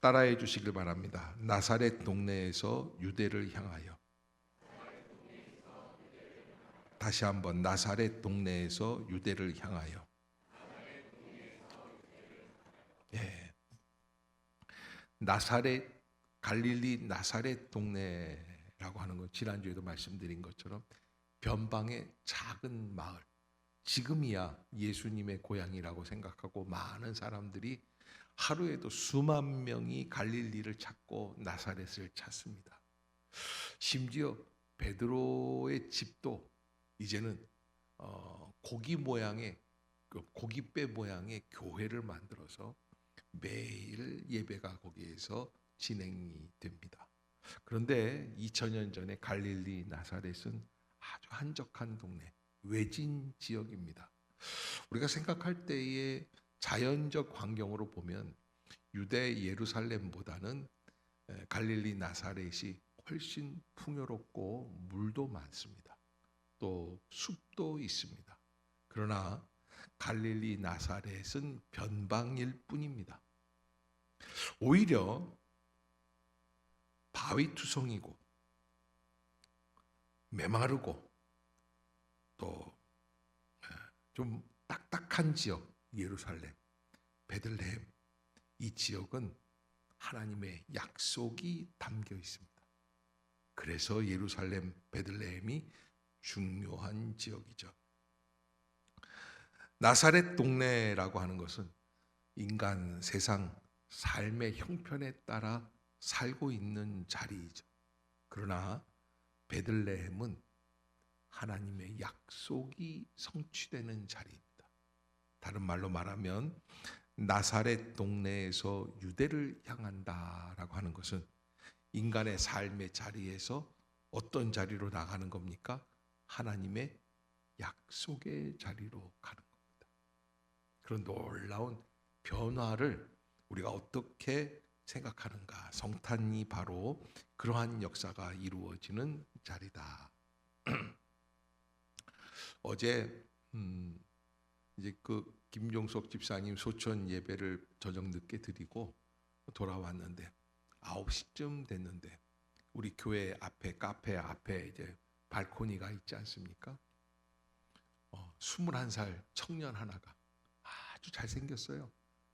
따라해 주시길 바랍니다. 나사렛 동네에서 유대를 향하여 다시 한번 나사렛 동네에서 유대를 향하여 예. 나사렛 갈릴리 나사렛 동네라고 하는 건 지난주에도 말씀드린 것처럼 변방의 작은 마을 지금이야 예수님의 고향이라고 생각하고 많은 사람들이 하루에도 수만 명이 갈릴리를 찾고 나사렛을 찾습니다. 심지어 베드로의 집도 이제는 어, 고기 모양의 그 고깃배 모양의 교회를 만들어서 매일 예배가 거기에서 진행이 됩니다. 그런데 2000년 전에 갈릴리 나사렛은 아주 한적한 동네, 외진 지역입니다. 우리가 생각할 때에 자연적 환경으로 보면 유대 예루살렘보다는 에, 갈릴리 나사렛이 훨씬 풍요롭고 물도 많습니다. 또 숲도 있습니다. 그러나 갈릴리 나사렛은 변방일 뿐입니다. 오히려 바위 투성이고 메마르고 또 좀 딱딱한 지역 예루살렘, 베들레헴 이 지역은 하나님의 약속이 담겨 있습니다. 그래서 예루살렘, 베들레헴이 중요한 지역이죠. 나사렛 동네라고 하는 것은 인간 세상 삶의 형편에 따라 살고 있는 자리이죠. 그러나 베들레헴은 하나님의 약속이 성취되는 자리입니다. 다른 말로 말하면 나사렛 동네에서 유대를 향한다라고 하는 것은 인간의 삶의 자리에서 어떤 자리로 나가는 겁니까? 하나님의 약속의 자리로 가는 겁니다. 그런 놀라운 변화를 우리가 어떻게 생각하는가? 성탄이 바로 그러한 역사가 이루어지는 자리다. 어제 음, 이제 그 김종석 집사님 소천 예배를 저녁 늦게 드리고 돌아왔는데 9시쯤 됐는데 우리 교회 앞에 카페 앞에 이제 발코니가 있지 않습니까? 어, 21살 청년 하나가 아주 잘생겼어요.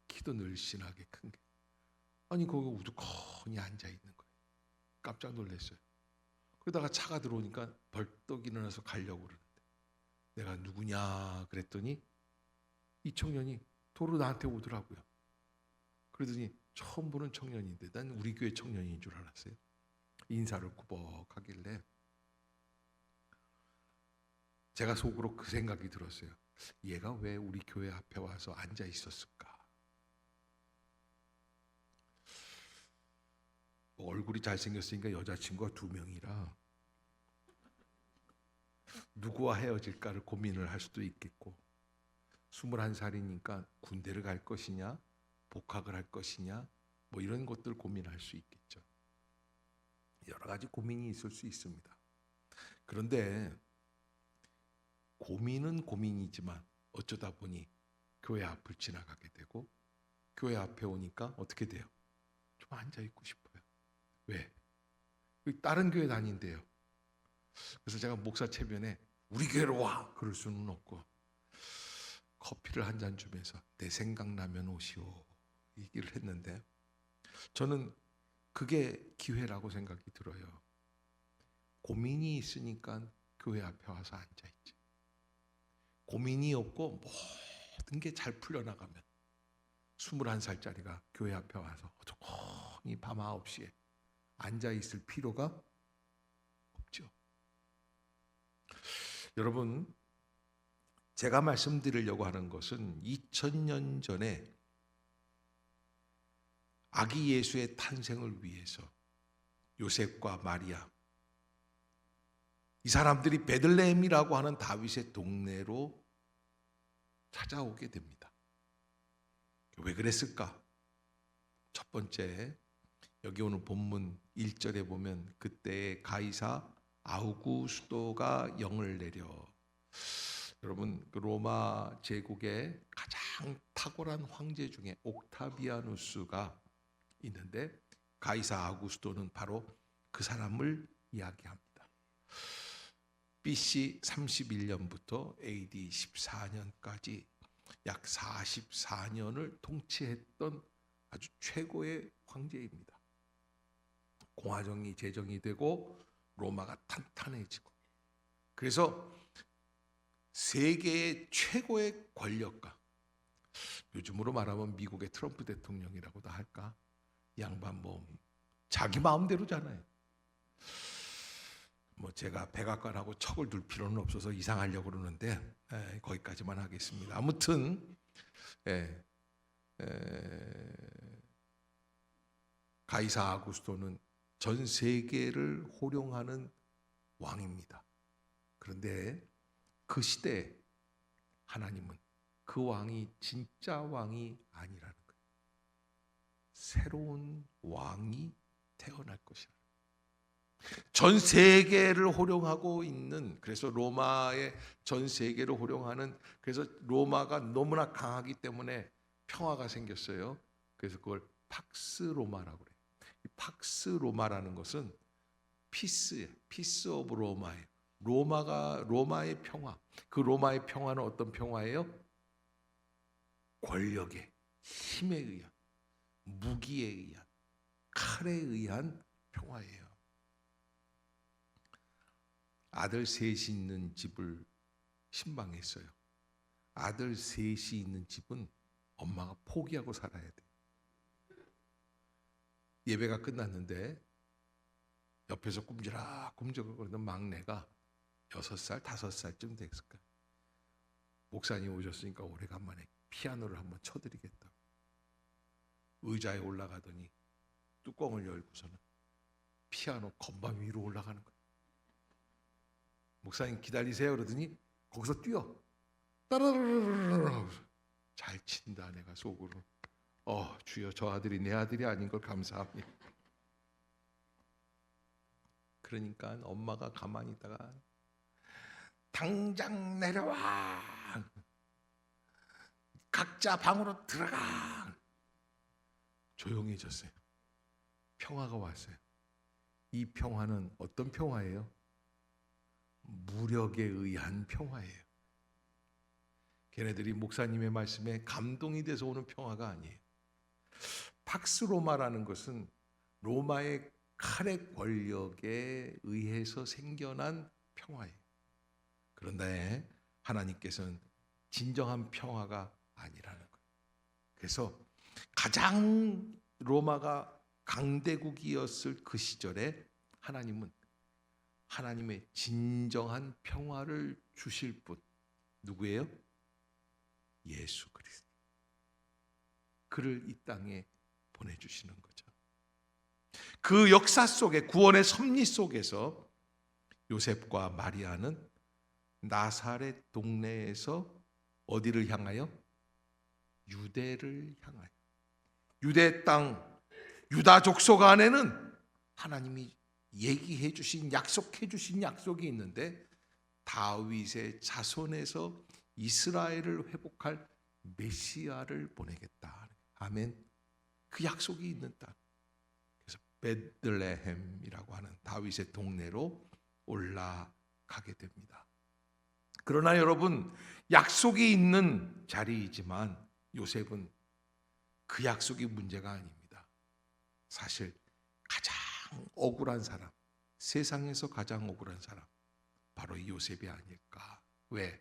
키도 늘씬하게 큰 게. 아니 거기 우두커니 앉아 있는 거예요. 깜짝 놀랐어요. 그러다가 차가 들어오니까 벌떡 일어나서 가려고 그러는데 내가 누구냐 그랬더니 이 청년이 도로 나한테 오더라고요. 그러더니 처음 보는 청년인데 난 우리 교회 청년인 줄 알았어요. 인사를 꾸벅하길래 제가 속으로 그 생각이 들었어요. 얘가 왜 우리 교회 앞에 와서 앉아 있었을까? 뭐 얼굴이 잘생겼으니까 여자친구가 두 명이라 누구와 헤어질까를 고민을 할 수도 있겠고 21살이니까 군대를 갈 것이냐 복학을 할 것이냐 뭐 이런 것들 고민할 수 있겠죠. 여러 가지 고민이 있을 수 있습니다. 그런데 고민은 고민이지만 어쩌다 보니 교회 앞을 지나가게 되고 교회 앞에 오니까 어떻게 돼요? 좀 앉아 있고 싶어요. 왜? 다른 교회 다닌대요. 그래서 제가 목사 체면에 우리 교회로 와 그럴 수는 없고 커피를 한 잔 주면서 내 생각나면 오시오 얘기를 했는데 저는 그게 기회라고 생각이 들어요. 고민이 있으니까 교회 앞에 와서 앉아 있지. 고민이 없고 모든 게 잘 풀려나가면 21살짜리가 교회 앞에 와서 어떡하니 밤 9시에 앉아 있을 필요가 없죠. 여러분, 제가 말씀드리려고 하는 것은 2000년 전에 아기 예수의 탄생을 위해서 요셉과 마리아 이 사람들이 베들레헴이라고 하는 다윗의 동네로 찾아오게 됩니다. 왜 그랬을까? 첫 번째 여기 오늘 본문 1절에 보면 그때 가이사 아우구스도가 영을 내려 여러분 그 로마 제국의 가장 탁월한 황제 중에 옥타비아누스가 있는데 가이사 아구스도는 바로 그 사람을 이야기합니다. BC 31년부터 AD 14년까지 약 44년을 통치했던 아주 최고의 황제입니다. 공화정이 제정이 되고 로마가 탄탄해지고 그래서 세계의 최고의 권력가 요즘으로 말하면 미국의 트럼프 대통령이라고도 할까 이 양반 뭐 자기 마음대로잖아요. 뭐 제가 백악관하고 척을 둘 필요는 없어서 이상하려고 그러는데 에, 거기까지만 하겠습니다. 아무튼 예, 에, 가이사 아구스토는 전 세계를 호령하는 왕입니다. 그런데 그 시대에 하나님은 그 왕이 진짜 왕이 아니라는 거예요. 새로운 왕이 태어날 것이라. 전 세계를 호령하고 있는 그래서 로마의 전 세계를 호령하는 그래서 로마가 너무나 강하기 때문에 평화가 생겼어요. 그래서 그걸 팍스 로마라고 그래요. 이 팍스 로마라는 것은 피스예요. 피스 오브 로마예요. 로마가 로마의 평화. 그 로마의 평화는 어떤 평화예요? 권력의 힘에 의한 무기에 의한 칼에 의한 평화예요. 아들 셋이 있는 집을 신방했어요. 아들 셋이 있는 집은 엄마가 포기하고 살아야 돼. 예배가 끝났는데 옆에서 꿈지락 꿈적거리는 막내가 여섯 살, 다섯 살쯤 됐을까. 목사님 오셨으니까 오래간만에 피아노를 한번 쳐드리겠다. 의자에 올라가더니 뚜껑을 열고서는 피아노 건반 위로 올라가는 거예요. 목사님 기다리세요 그러더니 거기서 뛰어 따라라라라라 잘 친다 내가 속으로 어 주여 저 아들이 내 아들이 아닌 걸 감사합니다 그러니까 엄마가 가만히 있다가 당장 내려와 각자 방으로 들어가 조용해졌어요 평화가 왔어요 이 평화는 어떤 평화예요? 무력에 의한 평화예요. 걔네들이 목사님의 말씀에 감동이 돼서 오는 평화가 아니에요. 팍스 로마라는 것은 로마의 칼의 권력에 의해서 생겨난 평화예요. 그런데 하나님께서는 진정한 평화가 아니라는 거예요. 그래서 가장 로마가 강대국이었을 그 시절에 하나님은 하나님의 진정한 평화를 주실 분 누구예요? 예수 그리스도. 그를 이 땅에 보내 주시는 거죠. 그 역사 속에 구원의 섭리 속에서 요셉과 마리아는 나사렛 동네에서 어디를 향하여 유대를 향하여 유대 땅 유다 족속 안에는 하나님이 얘기해 주신 약속해 주신 약속이 있는데 다윗의 자손에서 이스라엘을 회복할 메시아를 보내겠다. 아멘. 그 약속이 있는 땅. 그래서 베들레헴이라고 하는 다윗의 동네로 올라가게 됩니다. 그러나 여러분 약속이 있는 자리이지만 요셉은 그 약속이 문제가 아닙니다. 사실 가장 억울한 사람, 세상에서 가장 억울한 사람, 바로 이 요셉이 아닐까. 왜?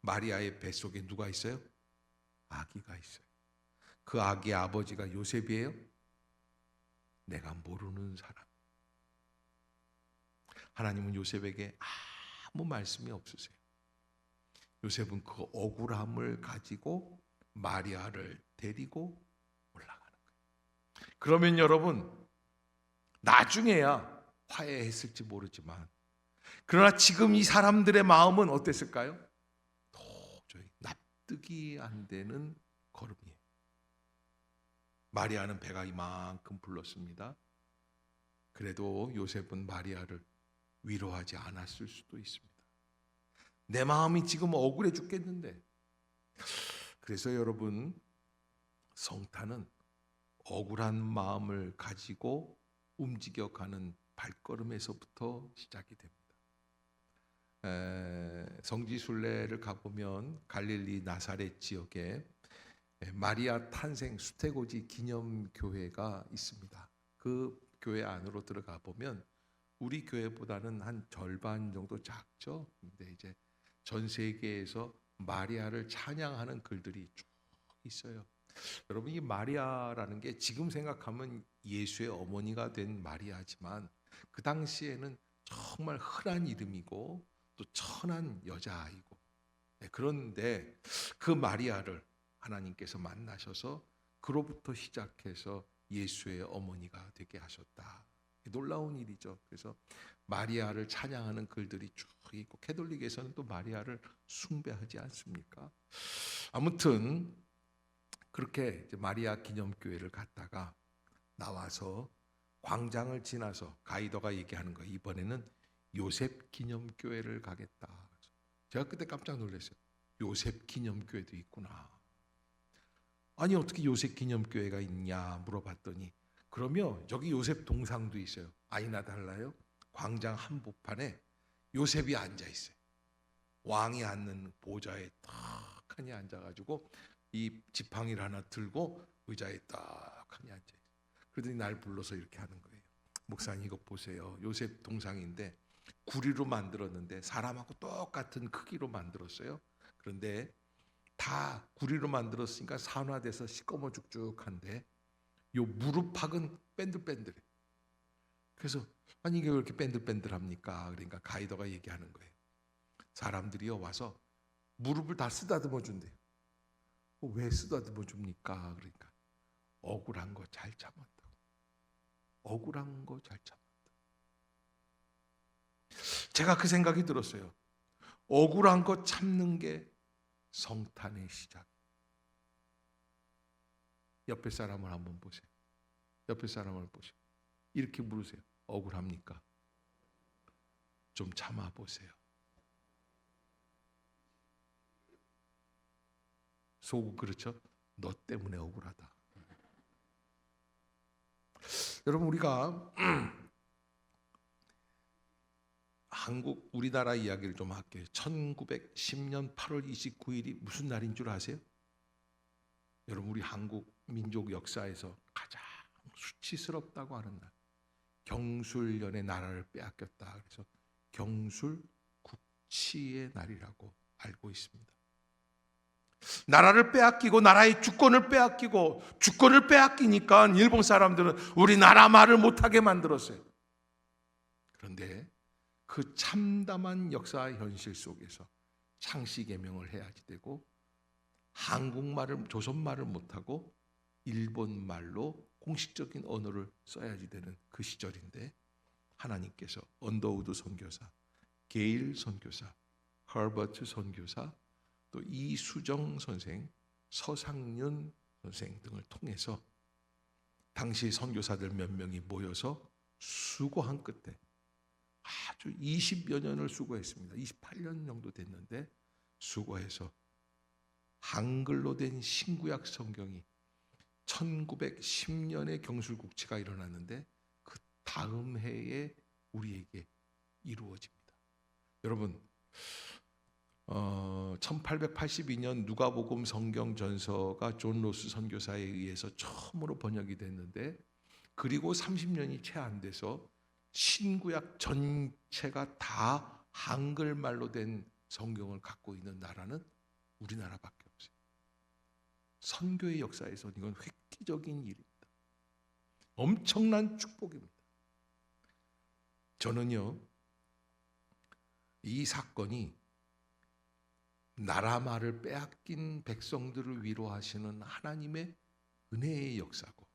마리아의 뱃속에 누가 있어요? 아기가 있어요. 그 아기의 아버지가 요셉이에요? 내가 모르는 사람. 하나님은 요셉에게 아무 말씀이 없으세요. 요셉은 그 억울함을 가지고 마리아를 데리고 올라가는 거예요. 그러면 여러분, 나중에야 화해했을지 모르지만, 그러나 지금 이 사람들의 마음은 어땠을까요? 도저히 납득이 안 되는 걸음이에요. 마리아는 배가 이만큼 불렀습니다. 그래도 요셉은 마리아를 위로하지 않았을 수도 있습니다. 내 마음이 지금 억울해 죽겠는데. 그래서 여러분 성탄은 억울한 마음을 가지고 움직여가는 발걸음에서부터 시작이 됩니다. 에, 성지 순례를 가보면 갈릴리 나사렛 지역에 에, 마리아 탄생 수태고지 기념 교회가 있습니다. 그 교회 안으로 들어가 보면 우리 교회보다는 한 절반 정도 작죠. 근데 이제 전 세계에서 마리아를 찬양하는 글들이 쭉 있어요. 여러분 이 마리아라는 게 지금 생각하면 예수의 어머니가 된 마리아지만 그 당시에는 정말 흔한 이름이고 또 천한 여자아이고 네, 그런데 그 마리아를 하나님께서 만나셔서 그로부터 시작해서 예수의 어머니가 되게 하셨다. 놀라운 일이죠. 그래서 마리아를 찬양하는 글들이 쭉 있고 캐톨릭에서는 또 마리아를 숭배하지 않습니까? 아무튼 그렇게 마리아 기념교회를 갔다가 나와서 광장을 지나서 가이더가 얘기하는 거 이번에는 요셉 기념교회를 가겠다. 제가 그때 깜짝 놀랐어요. 요셉 기념교회도 있구나. 아니 어떻게 요셉 기념교회가 있냐 물어봤더니 그러면 저기 요셉 동상도 있어요. 아이나 달라요. 광장 한복판에 요셉이 앉아 있어요. 왕이 앉는 보좌에 탁하니 앉아가지고 이 지팡이를 하나 들고 의자에 딱하니 앉아 있어요. 그러더니 날 불러서 이렇게 하는 거예요. 목사님 이거 보세요. 요셉 동상인데 구리로 만들었는데 사람하고 똑같은 크기로 만들었어요. 그런데 다 구리로 만들었으니까 산화돼서 시꺼머 죽죽한데 요 무릎팍은 밴들밴들해. 그래서 아니 이게 왜 이렇게 밴들밴들합니까? 그러니까 가이더가 얘기하는 거예요. 사람들이요 와서 무릎을 다 쓰다듬어 준대요. 어, 왜 쓰다듬어 줍니까? 그러니까 억울한 거 잘 참았다. 억울한 거 잘 참았다. 제가 그 생각이 들었어요. 억울한 거 참는 게 성탄의 시작. 옆에 사람을 한번 보세요. 옆에 사람을 보세요. 이렇게 물으세요. 억울합니까? 좀 참아 보세요. 속은 그렇죠? 너 때문에 억울하다. 여러분 우리가 한국 우리나라 이야기를 좀 할게요. 1910년 8월 29일이 무슨 날인 줄 아세요? 여러분 우리 한국 민족 역사에서 가장 수치스럽다고 하는 날. 경술련의 나라를 빼앗겼다. 그래서 경술 국치의 날이라고 알고 있습니다. 나라를 빼앗기고 나라의 주권을 빼앗기고 주권을 빼앗기니까 일본 사람들은 우리 나라 말을 못하게 만들었어요. 그런데 그 참담한 역사 현실 속에서 창씨 개명을 해야지 되고 한국말을 조선말을 못하고 일본 말로 공식적인 언어를 써야지 되는 그 시절인데 하나님께서 언더우드 선교사, 게일 선교사, 허버트 선교사, 또 이수정 선생, 서상윤 선생 등을 통해서 당시 선교사들 몇 명이 모여서 수고한 끝에 아주 20여 년을 수고했습니다. 28년 정도 됐는데 수고해서 한글로 된 신구약 성경이 1910년에 경술국치가 일어났는데 그 다음 해에 우리에게 이루어집니다. 여러분, 어, 1882년 누가복음 성경 전서가 존 로스 선교사에 의해서 처음으로 번역이 됐는데 그리고 30년이 채 안 돼서 신구약 전체가 다 한글말로 된 성경을 갖고 있는 나라는 우리나라밖에. 선교의 역사에서 이건 획기적인 일입니다. 엄청난 축복입니다. 저는요, 이 사건이 나라 말을 빼앗긴 백성들을 위로하시는 하나님의 은혜의 역사고,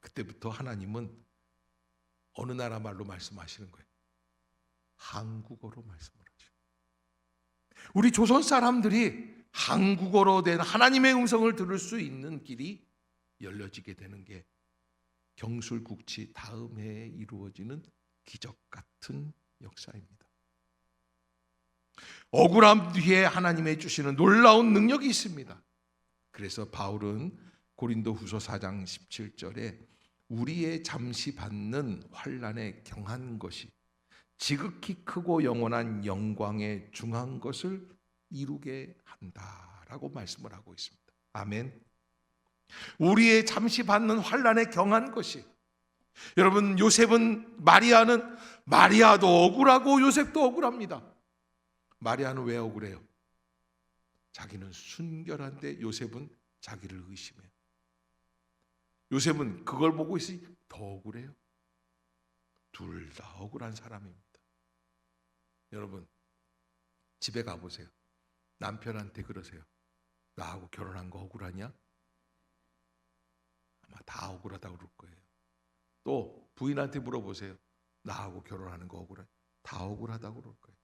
그때부터 하나님은 어느 나라 말로 말씀하시는 거예요? 한국어로 말씀을 하시고. 우리 조선 사람들이 한국어로 된 하나님의 음성을 들을 수 있는 길이 열려지게 되는 게 경술국치 다음 해에 이루어지는 기적 같은 역사입니다. 억울함 뒤에 하나님의 주시는 놀라운 능력이 있습니다. 그래서 바울은 고린도 후서 4장 17절에 우리의 잠시 받는 환란에 경한 것이 지극히 크고 영원한 영광에 중한 것을 이루게 한다라고 말씀을 하고 있습니다. 아멘. 우리의 잠시 받는 환란에 경한 것이 여러분 요셉은 마리아는 마리아도 억울하고 요셉도 억울합니다. 마리아는 왜 억울해요? 자기는 순결한데 요셉은 자기를 의심해요. 요셉은 그걸 보고 있으니 더 억울해요. 둘 다 억울한 사람입니다. 여러분 집에 가 보세요. 남편한테 그러세요. 나하고 결혼한 거 억울하냐? 아마 다 억울하다고 그럴 거예요. 또 부인한테 물어보세요. 나하고 결혼하는 거 억울해? 다 억울하다고 그럴 거예요.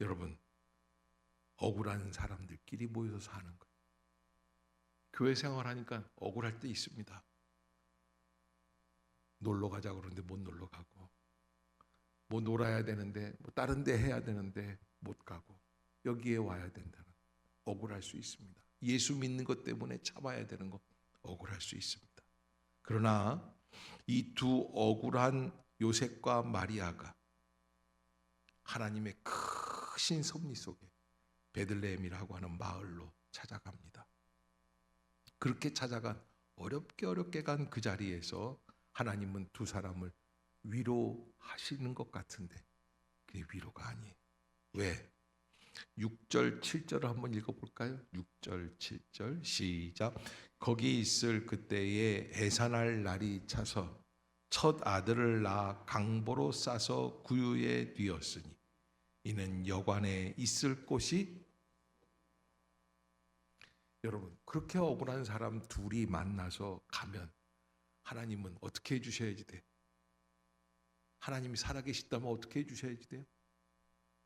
여러분 억울한 사람들끼리 모여서 사는 거예요. 교회 생활하니까 억울할 때 있습니다. 놀러 가자 그러는데 못 놀러 가고 뭐 놀아야 되는데 뭐 다른 데 해야 되는데 못 가고 여기에 와야 된다는 억울할 수 있습니다. 예수 믿는 것 때문에 참아야 되는 거 억울할 수 있습니다. 그러나 이 두 억울한 요셉과 마리아가 하나님의 크신 섭리 속에 베들레헴이라고 하는 마을로 찾아갑니다. 그렇게 찾아간 어렵게 어렵게 간 그 자리에서 하나님은 두 사람을 위로하시는 것 같은데 그게 위로가 아니에요. 왜? 6절 7절을 한번 읽어볼까요? 6절 7절 시작 거기 있을 그때에 해산할 날이 차서 첫 아들을 낳아 강보로 싸서 구유에 뉘었으니 이는 여관에 있을 곳이 여러분 그렇게 억울한 사람 둘이 만나서 가면 하나님은 어떻게 해주셔야지 돼? 하나님이 살아계시다면 어떻게 해주셔야지 돼요?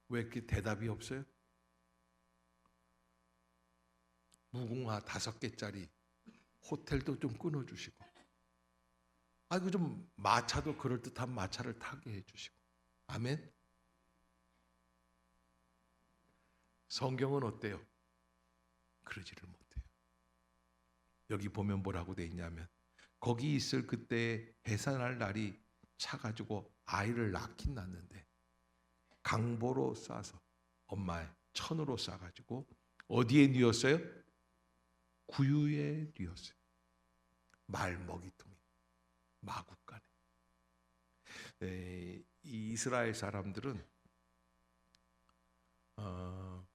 왜 이렇게 대답이 없어요? 무궁화 다섯 개짜리 호텔도 좀 끊어주시고, 아이고 좀 마차도 그럴 듯한 마차를 타게 해주시고, 아멘. 성경은 어때요? 그러지를 못해요. 여기 보면 뭐라고 돼 있냐면 거기 있을 그때 해산할 날이 차가지고 아이를 낳긴 낳는데 강보로 싸서 엄마의 천으로 싸가지고 어디에 뉘었어요? 구유에 뉘었어요. 말먹이통에 마구간에. 에, 이 이스라엘 사람들은 어,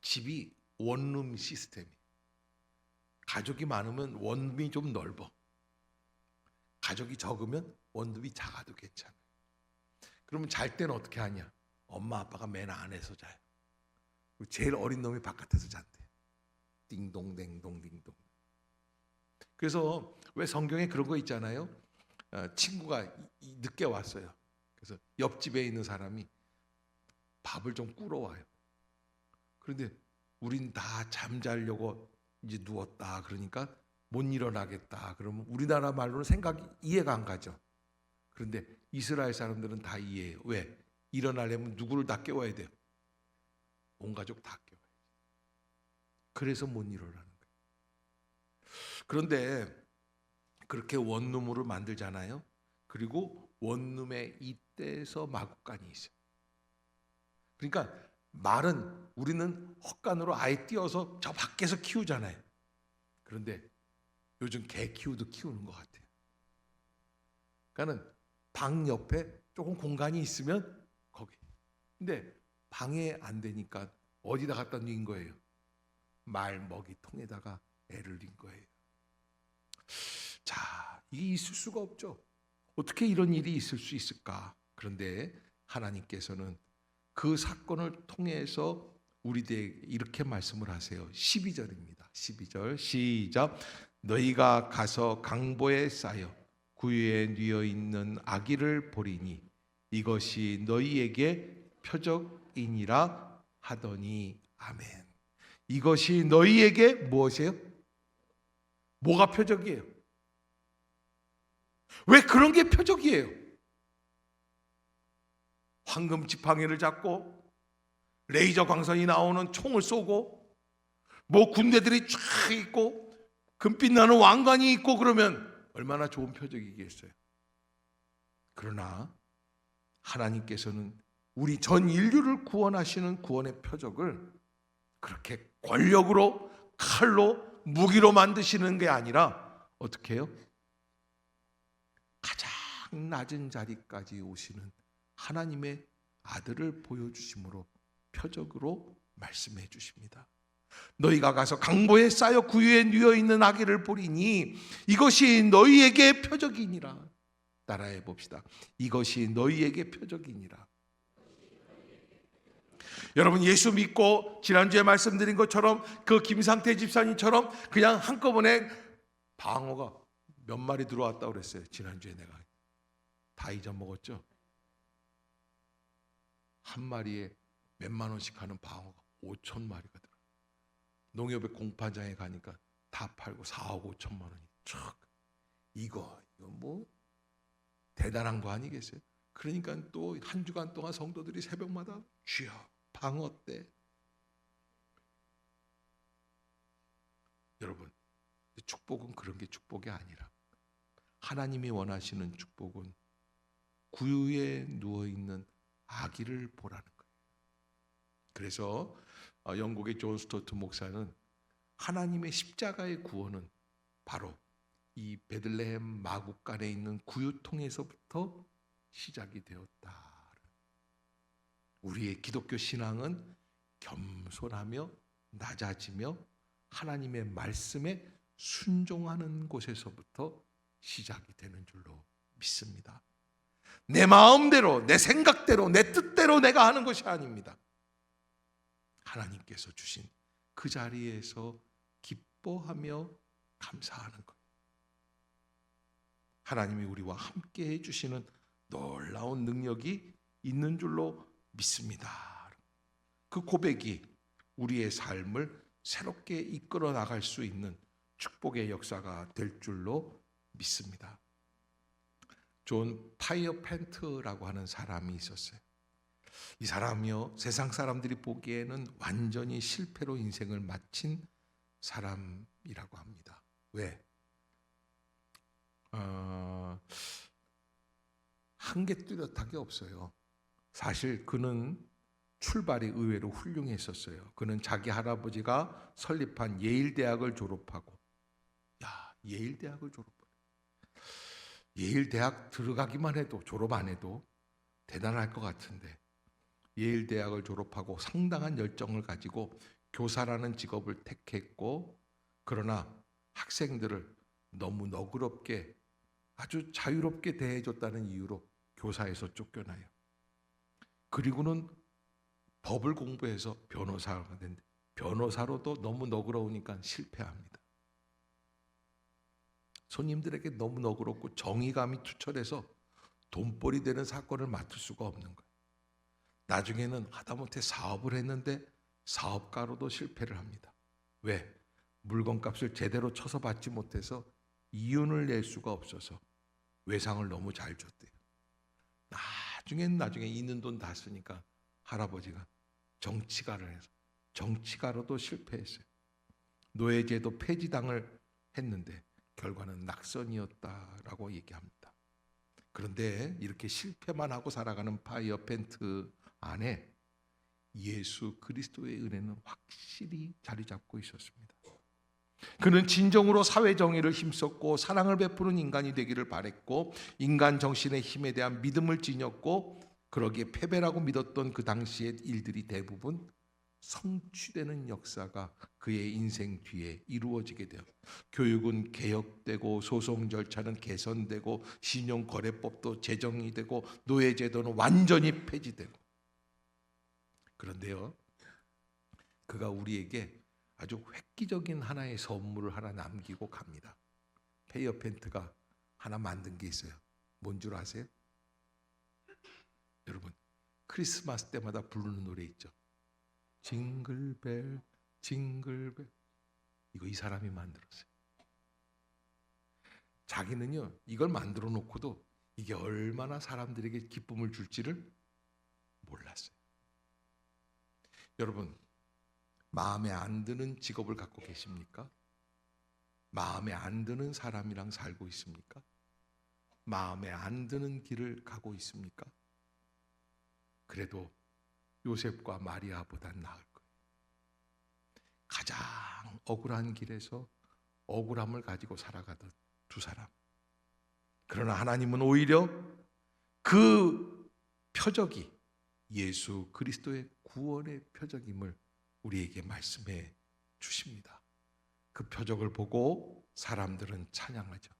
집이 원룸 시스템이 가족이 많으면 원룸이 좀 넓어. 가족이 적으면 원룸이 작아도 괜찮아요. 그러면 잘 때는 어떻게 하냐? 엄마 아빠가 맨 안에서 자요. 제일 어린 놈이 바깥에서 잔대. 띵동댕동 띵동. 그래서 왜 성경에 그런 거 있잖아요. 어, 친구가 늦게 왔어요. 그래서 옆집에 있는 사람이 밥을 좀 꾸러 와요. 그런데 우린 다 잠자려고 이제 누웠다. 그러니까 못 일어나겠다. 그러면 우리나라 말로는 생각이 이해가 안 가죠. 그런데 이스라엘 사람들은 다 이해해요. 왜? 일어나려면 누구를 다 깨워야 돼요. 온 가족 다 깨워야 돼요. 그래서 못 일어나는 거예요. 그런데 그렇게 원룸으로 만들잖아요. 그리고 원룸에 이때에서 마구간이 있어요. 그러니까 말은 우리는 헛간으로 아예 띄어서 저 밖에서 키우잖아요. 그런데 요즘 개 키우도 키우는 것 같아요. 그러니까는 방 옆에 조금 공간이 있으면 거기. 근데 방에 안 되니까 어디다 갖다 놓은 거예요? 말 먹이 통에다가 애를 린 거예요. 자, 이게 있을 수가 없죠. 어떻게 이런 일이 있을 수 있을까? 그런데 하나님께서는 그 사건을 통해서 우리들에게 이렇게 말씀을 하세요. 12절입니다. 12절 시작. 너희가 가서 강보에 쌓여 구유에 뉘어 있는 아기를 보리니 이것이 너희에게 표적 이니라 하더니 아멘. 이것이 너희에게 무엇이에요? 뭐가 표적이에요? 왜 그런 게 표적이에요? 황금 지팡이를 잡고 레이저 광선이 나오는 총을 쏘고 뭐 군대들이 쫙 있고 금빛 나는 왕관이 있고 그러면 얼마나 좋은 표적이겠어요. 그러나 하나님께서는 우리 전 인류를 구원하시는 구원의 표적을 그렇게 권력으로 칼로 무기로 만드시는 게 아니라 어떻게 해요? 가장 낮은 자리까지 오시는 하나님의 아들을 보여주심으로 표적으로 말씀해 주십니다. 너희가 가서 강보에 쌓여 구유에 누워 있는 아기를 보리니 이것이 너희에게 표적이니라. 따라해 봅시다. 이것이 너희에게 표적이니라. 여러분 예수 믿고 지난주에 말씀드린 것처럼 그 김상태 집사님처럼 그냥 한꺼번에 방어가 몇 마리 들어왔다고 그랬어요. 지난주에 내가 다 잊어먹었죠. 한 마리에 몇만 원씩 하는 방어가 5천 마리가 들어. 농협의 공판장에 가니까 다 팔고 4억 5천만 원이 촥. 이거 이거 뭐 대단한 거 아니겠어요? 그러니까 또 한 주간 동안 성도들이 새벽마다 주여 방어 때 여러분 축복은 그런 게 축복이 아니라 하나님이 원하시는 축복은 구유에 누워 있는 아기를 보라는 거예요. 그래서 어, 영국의 존 스토트 목사는 하나님의 십자가의 구원은 바로 이 베들레헴 마국간에 있는 구유통에서부터 시작이 되었다. 우리의 기독교 신앙은 겸손하며 낮아지며 하나님의 말씀에 순종하는 곳에서부터 시작이 되는 줄로 믿습니다. 내 마음대로, 내 생각대로, 내 뜻대로 내가 하는 것이 아닙니다. 하나님께서 주신 그 자리에서 기뻐하며 감사하는 것. 하나님이 우리와 함께 해주시는 놀라운 능력이 있는 줄로 믿습니다. 그 고백이 우리의 삶을 새롭게 이끌어 나갈 수 있는 축복의 역사가 될 줄로 믿습니다. 존 파이어 펜트라고 하는 사람이 있었어요. 이 사람이요 세상 사람들이 보기에는 완전히 실패로 인생을 마친 사람이라고 합니다. 왜? 어, 한개 뚜렷하게 없어요. 사실 그는 출발이 의외로 훌륭했었어요. 그는 자기 할아버지가 설립한 예일 대학을 졸업하고, 야 예일 대학을 졸업. 예일 대학 들어가기만 해도 졸업 안 해도 대단할 것 같은데 예일 대학을 졸업하고 상당한 열정을 가지고 교사라는 직업을 택했고 그러나 학생들을 너무 너그럽게 아주 자유롭게 대해줬다는 이유로 교사에서 쫓겨나요. 그리고는 법을 공부해서 변호사가 된데 변호사로도 너무 너그러우니까 실패합니다. 손님들에게 너무 너그럽고 정의감이 투철해서 돈벌이 되는 사건을 맡을 수가 없는 거예요. 나중에는 하다못해 사업을 했는데 사업가로도 실패를 합니다. 왜? 물건값을 제대로 쳐서 받지 못해서 이윤을 낼 수가 없어서 외상을 너무 잘 줬대요. 나중엔 나중에 있는 돈 다 쓰니까 할아버지가 정치가를 해서 정치가로도 실패했어요. 노예제도 폐지당을 했는데 결과는 낙선이었다라고 얘기합니다. 그런데 이렇게 실패만 하고 살아가는 파이어 펜트 안에 예수 그리스도의 은혜는 확실히 자리 잡고 있었습니다. 그는 진정으로 사회 정의를 힘썼고 사랑을 베푸는 인간이 되기를 바랬고 인간 정신의 힘에 대한 믿음을 지녔고 그러기에 패배라고 믿었던 그 당시의 일들이 대부분 성취되는 역사가 그의 인생 뒤에 이루어지게 돼요. 교육은 개혁되고 소송 절차는 개선되고 신용 거래법도 제정이 되고 노예 제도는 완전히 폐지되고 그런데요. 그가 우리에게 아주 획기적인 하나의 선물을 하나 남기고 갑니다. 페이어 펜트가 하나 만든 게 있어요. 뭔 줄 아세요? 여러분 크리스마스 때마다 부르는 노래 있죠. 징글벨 징글벨 이거 이 사람이 만들었어요. 자기는요 이걸 만들어 놓고도 이게 얼마나 사람들에게 기쁨을 줄지를 몰랐어요. 여러분 마음에 안 드는 직업을 갖고 계십니까? 마음에 안 드는 사람이랑 살고 있습니까? 마음에 안 드는 길을 가고 있습니까? 그래도 요셉과 마리아보단 나을 거예요. 가장 억울한 길에서 억울함을 가지고 살아가던 두 사람. 그러나 하나님은 오히려 그 표적이 예수 그리스도의 구원의 표적임을 우리에게 말씀해 주십니다. 그 표적을 보고 사람들은 찬양하죠.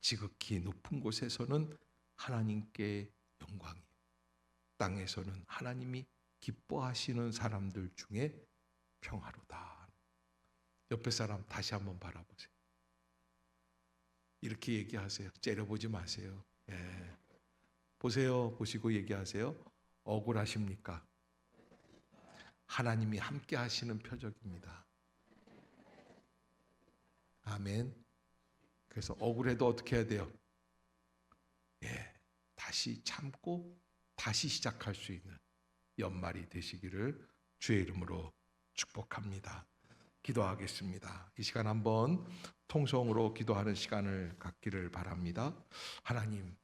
지극히 높은 곳에서는 하나님께 영광이요. 땅에서는 하나님이 기뻐하시는 사람들 중에 평화로다. 옆에 사람 다시 한번 바라보세요. 이렇게 얘기하세요. 째려보지 마세요. 예. 보세요. 보시고 얘기하세요. 억울하십니까? 하나님이 함께 하시는 표적입니다. 아멘. 그래서 억울해도 어떻게 해야 돼요? 예. 다시 참고 다시 시작할 수 있는 연말이 되시기를 주의 이름으로 축복합니다. 기도하겠습니다. 이 시간 한번 통성으로 기도하는 시간을 갖기를 바랍니다. 하나님,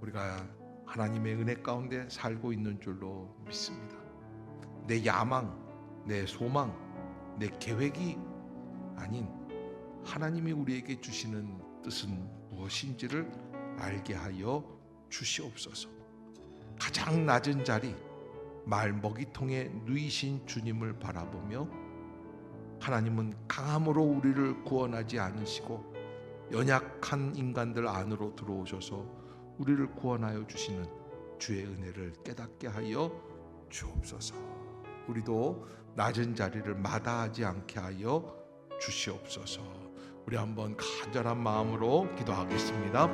우리가 하나님의 은혜 가운데 살고 있는 줄로 믿습니다. 내 야망, 내 소망, 내 계획이 아닌 하나님이 우리에게 주시는 뜻은 무엇인지를 알게 하여 주시옵소서. 가장 낮은 자리, 말 먹이통에 누이신 주님을 바라보며 하나님은 강함으로 우리를 구원하지 않으시고 연약한 인간들 안으로 들어오셔서 우리를 구원하여 주시는 주의 은혜를 깨닫게 하여 주옵소서. 우리도 낮은 자리를 마다하지 않게 하여 주시옵소서. 우리 한번 간절한 마음으로 기도하겠습니다.